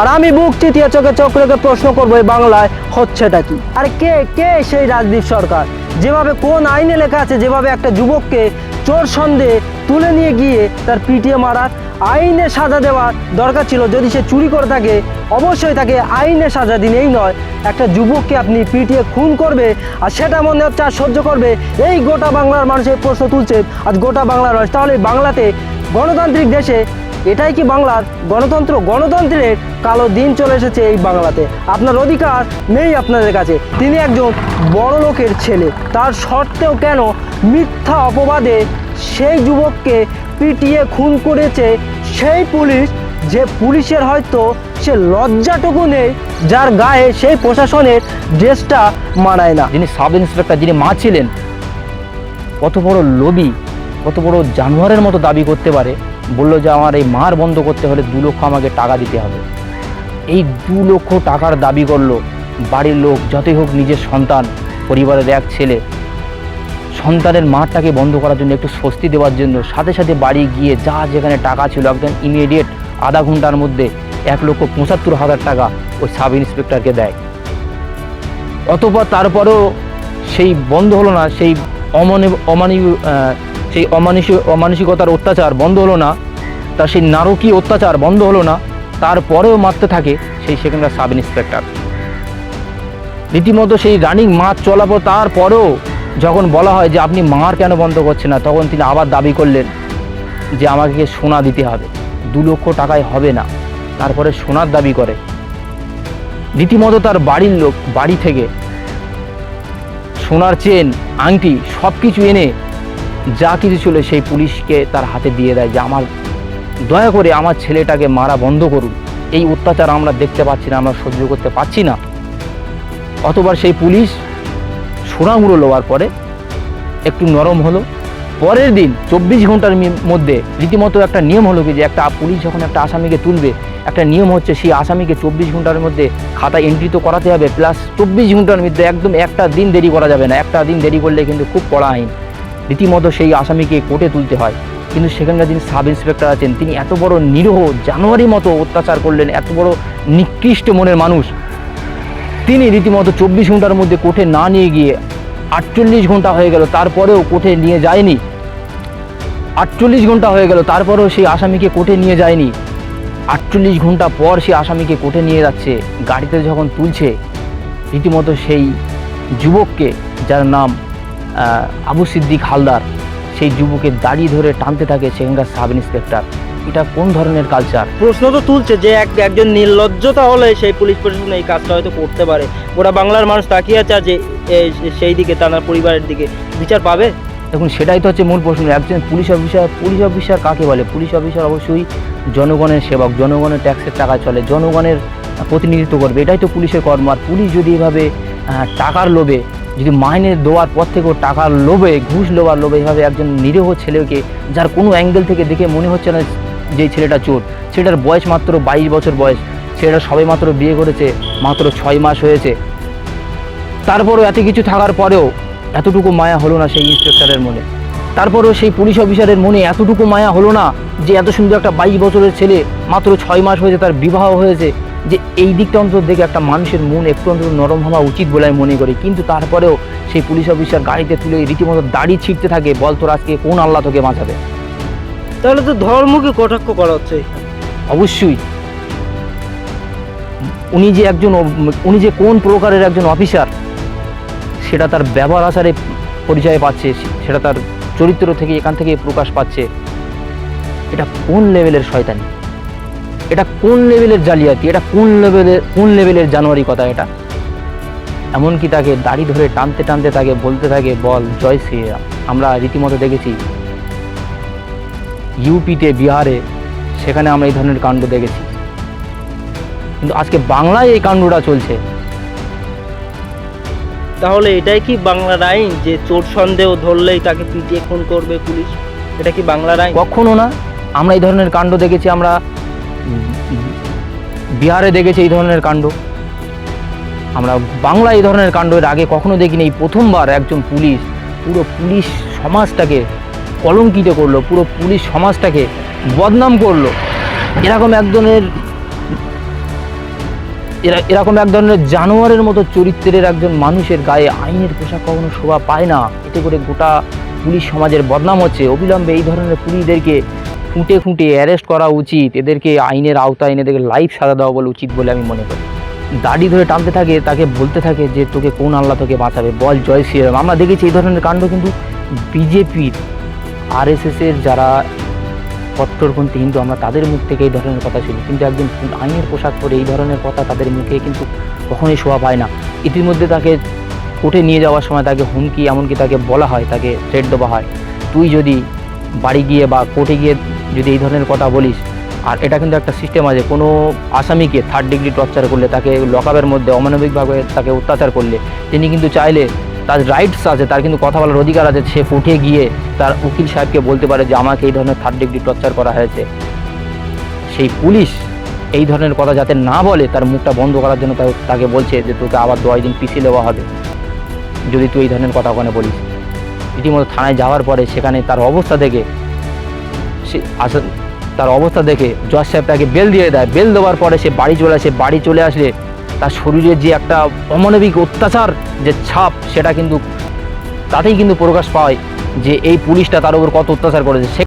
আর আমি বুক চিতিয়ে চোখে চোখ রেখে প্রশ্ন করব, এই বাংলায় হচ্ছেটা কি? আর কে কে সেই রাজদীপ সরকার? যেভাবে কোন আইনে লেখা আছে, যেভাবে একটা যুবককে চোর সন্দেহে তুলে নিয়ে গিয়ে তার পিটিয়ে মারার আইনে সাজা দেওয়ার দরকার ছিল। যদি সে চুরি করে থাকে, অবশ্যই তাকে আইনে সাজা দিন এই নয়। একটা যুবককে আপনি পিটিয়ে খুন করবে আর সেটা মনে হচ্ছে আর সহ্য করবে, এই গোটা বাংলার মানুষের প্রশ্ন তুলছে। আজ গোটা বাংলার মানুষ তাহলে বাংলাতে গণতান্ত্রিক দেশে এটাই কি বাংলার গণতন্ত্র? গণতন্ত্রের কালো দিন চলে এসেছে এই বাংলাতে। আপনার অধিকার নেই আপনাদের কাছে। তিনি একজন বড় লোকের ছেলে। তার সত্ত্বেও কেন মিথ্যা অপবাদে সেই যুবককে পিটিয়ে খুন করেছে সেই পুলিশ? যে পুলিশের হয়তো সে লজ্জাটুকু নেই, যার গায়ে সেই প্রশাসনের ড্রেসটা মানায় না। যিনি সাব ইন্সপেক্টর, যিনি মা ছিলেন, কত বড় লোভী, কত বড় জানোয়ারের মতো দাবি করতে পারে। বলল যে আমার এই মার বন্ধ করতে হলে দু লক্ষ আমাকে টাকা দিতে হবে। এই দু লক্ষ টাকার দাবি করল বাড়ির লোক যতই হোক নিজের সন্তান পরিবারের এক ছেলে। সন্তানের মারটাকে বন্ধ করার জন্য একটু স্বস্তি দেওয়ার জন্য সাথে সাথে বাড়ি গিয়ে যা যেখানে টাকা ছিল একদম ইমিডিয়েট আধা ঘণ্টার মধ্যে এক লক্ষ পঁচাত্তর হাজার টাকা ওই সাব ইন্সপেক্টরকে দেয়। অতপর তারপরেও সেই বন্ধ হলো না সেই অমানব অমানি আহ, সেই অমানুষ অমানসিকতার অত্যাচার বন্ধ হলো না, তার সেই নারকীয় অত্যাচার বন্ধ হলো না, তারপরেও মারতে থাকে সেই সেখানকার সাব ইন্সপেক্টর রীতিমতো সেই রানিং মাছ চলার পর তারপরেও যখন বলা হয় যে আপনি মার কেন বন্ধ করছেন না, তখন তিনি আবার দাবি করলেন যে আমাকে সোনা দিতে হবে, দু লক্ষ টাকায় হবে না, তারপরে সোনার দাবি করে। রীতিমতো তার বাড়ির লোক, বাড়ি থেকে সোনার চেন, আংটি সব কিছু এনে যা কিছু ছিল সেই পুলিশকে তার হাতে দিয়ে দেয় যে আমার, দয়া করে আমার ছেলেটাকে মারা বন্ধ করুন। এই অত্যাচার আমরা দেখতে পাচ্ছি না, আমরা সহ্য করতে পারছি না। অতবার সেই পুলিশ সোনাগুলো লওয়ার পরে একটু নরম হলো। পরের দিন চব্বিশ ঘণ্টার মধ্যে রীতিমতো একটা নিয়ম হলো কি যে একটা পুলিশ যখন একটা আসামিকে তুলবে, একটা নিয়ম হচ্ছে সেই আসামিকে চব্বিশ ঘণ্টার মধ্যে খাতা এন্ট্রি তো করাতে হবে প্লাস চব্বিশ ঘণ্টার মধ্যে একদম একটা দিন দেরি করা যাবে না। একটা দিন দেরি করলে কিন্তু খুব কড়া আইন। রীতিমতো সেই আসামিকে কোর্টে তুলতে হয়। কিন্তু সেখানকার যিনি সাব ইন্সপেক্টর আছেন, তিনি এত বড় নিরহ জানুয়ারি মতো অত্যাচার করলেন, এত বড় নিকৃষ্ট মনের মানুষ। তিনি রীতিমতো চব্বিশ ঘণ্টার মধ্যে কোর্টে না নিয়ে গিয়ে আটচল্লিশ ঘণ্টা হয়ে গেল, তারপরেও কোর্টে নিয়ে যায়নি। আটচল্লিশ ঘণ্টা হয়ে গেল, তারপরেও সেই আসামিকে কোর্টে নিয়ে যায়নি। আটচল্লিশ ঘণ্টা পর সেই আসামিকে কোর্টে নিয়ে যাচ্ছে, গাড়িতে যখন তুলছে, রীতিমতো সেই যুবককে, যার নাম আবু সিদ্দিক হালদার সেই যুবকের দাড়ি ধরে টানতে থাকে সেখানকার সাব ইন্সপেক্টর। এটা কোন ধরনের কালচার প্রশ্ন তো তুলছে যে এক একজন নির্লজ্জতা হলে সেই পুলিশ প্রশাসন এই কাজটা হয়তো করতে পারে। ওরা বাংলার মানুষ তাকিয়ে আছে যে সেই দিকে তার পরিবারের দিকে। বিচার পাবে? দেখুন সেটাই তো হচ্ছে মূল প্রশ্ন। একজন পুলিশ অফিসার পুলিশ অফিসার কাকে বলে? পুলিশ অফিসার অবশ্যই জনগণের সেবক জনগণের ট্যাক্সের টাকা চলে জনগণের প্রতিনিধিত্ব করবে। এটাই তো পুলিশের কর্ম। আর পুলিশ যদি এভাবে টাকার লোভে যদি মাইনে দেওয়ার পর থেকেও টাকার লোভে, ঘুষ লোবার লোভে এভাবে একজন নিরীহ ছেলেকে যার কোনো অ্যাঙ্গেল থেকে দেখে মনে হচ্ছে না যে ছেলেটা চোর, ছেলেটার বয়স মাত্র বাইশ বছর বয়স, ছেলেটা সবে মাত্র বিয়ে করেছে, মাত্র ছয় মাস হয়েছে। তারপরও এত কিছু থাকার পরেও এতটুকু মায়া হলো না সেই ইন্সপেক্টরের মনে। তারপরেও সেই পুলিশ অফিসারের মনে এতটুকু মায়া হলো না যে এত সুন্দর একটা বাইশ বছরের ছেলে মাত্র ছয় মাস হয়েছে, তার বিবাহ হয়েছে। যে এই দিকটা অন্তত দেখে একটা মানুষের মন একটু অন্তত নরম হওয়া উচিত বলে আমি মনে করি। কিন্তু তারপরেও সেই পুলিশ অফিসার গাড়িতে তুলে রীতিমতো দাড়ি ছিটতে থাকে বল তোর আজকে কোন আল্লাহ তোকে বাঁচাবে? তাহলে তো ধর্মকে কটাক্ষ করা হচ্ছে। অবশ্যই। উনি যে একজন উনি যে কোন প্রকারের একজন অফিসার সেটা তার ব্যবহার আচারে পরিচয় পাচ্ছে সেটা তার চরিত্র থেকে এখান থেকে প্রকাশ পাচ্ছে। এটা কোন লেভেলের শয়তানি? এটা কোন লেভেলের জালিয়াতি? এটা কোন লেভেলের কোন লেভেলের জানুয়ারি কথা এটা? এমনকি তাকে দাড়ি ধরে টানতে টানতে তাকে বলতে থাকে বল জয় শ্রীরাম। আমরা রীতিমতো দেখেছি ইউপিতে বিহারে সেখানে আমরা এই ধরনের কাণ্ড দেখেছি। কিন্তু আজকে বাংলায় এই কাণ্ডটা চলছে। তাহলে এটাই কি বাংলার আইন যে চোর সন্দেহ ধরলেই তাকে পিটিয়ে খুন করবে পুলিশ? এটা কি বাংলার আইন? কখনো না। আমরা এই ধরনের কাণ্ড দেখেছি আমরা বিহারে দেখেছি এই ধরনের কাণ্ড। আমরা বাংলা এই ধরনের কাণ্ড এর আগে কখনো দেখিনি। এই প্রথমবার একজন পুলিশ পুরো পুলিশ সমাজটাকে কলঙ্কিত করল, পুরো পুলিশ সমাজটাকে বদনাম করল। এরকম এক ধরনের এরা, এরকম এক ধরনের জানোয়ারের মতো চরিত্রের একজন মানুষের গায়ে আইনের পোশাক কখনো শোভা পায় না। এতে করে গোটা পুলিশ সমাজের বদনাম হচ্ছে। অবিলম্বে এই ধরনের পুলিশদেরকে খুঁটে খুঁটে অ্যারেস্ট করা উচিত। এদেরকে আইনের আওতায় এনে এদেরকে লাইফ সাজা দেওয়া বলে উচিত বলে আমি মনে করি। দাড়ি ধরে টানতে থাকে, তাকে বলতে থাকে যে তোকে কোন আল্লাহ তোকে বাঁচাবে? বল জয় শ্রীরাম। আমরা দেখেছি এই ধরনের কাণ্ড কিন্তু বিজেপির আরএসএসের যারা কট্টরপন্থী হিন্দু, আমরা তাদের মুখ থেকে এই ধরনের কথা শুনি। কিন্তু একজন আইনের পোশাক পরে এই ধরনের কথা তাদের মুখে কিন্তু কখনোই শোভা পায় না। ইতিমধ্যে তাকে কোর্টে নিয়ে যাওয়ার সময় তাকে হুমকি, এমনকি তাকে বলা হয়, তাকে থ্রেট দেওয়া হয়। তুই যদি বাড়ি গিয়ে বা কোর্টে গিয়ে যদি এই ধরনের কথা বলিস, আর এটা কিন্তু একটা সিস্টেম আছে, কোনো আসামিকে থার্ড ডিগ্রি টর্চার করলে, তাকে লকআপের মধ্যে অমানবিকভাবে তাকে অত্যাচার করলে, তিনি কিন্তু চাইলে তার রাইটস আছে, তার কিন্তু কথা বলার অধিকার আছে, সে ফুটে গিয়ে তার উকিল সাহেবকে বলতে পারে যে আমাকে এই ধরনের থার্ড ডিগ্রি টর্চার করা হয়েছে। সেই পুলিশ এই ধরনের কথা যাতে না বলে, তার মুখটা বন্ধ করার জন্য তাকে বলছে যে তোকে আবার দশ দিন পিছিয়ে দেওয়া হবে। যদি তুই এই ধরনের কথা ওখানে বলিস। রীতিমতো থানায় যাওয়ার পরে সেখানে তার অবস্থা দেখে সে আসা তার অবস্থা দেখে জজ সাহেব তাকে বেল দিয়ে দেয়। বেল দেওয়ার পরে সে বাড়ি চলে আসে। বাড়ি চলে আসলে তার শরীরে যে একটা অমানবিক অত্যাচার, যে ছাপ, সেটা কিন্তু তাতেই কিন্তু প্রকাশ পায় যে এই পুলিশটা তার উপর কত অত্যাচার করেছে।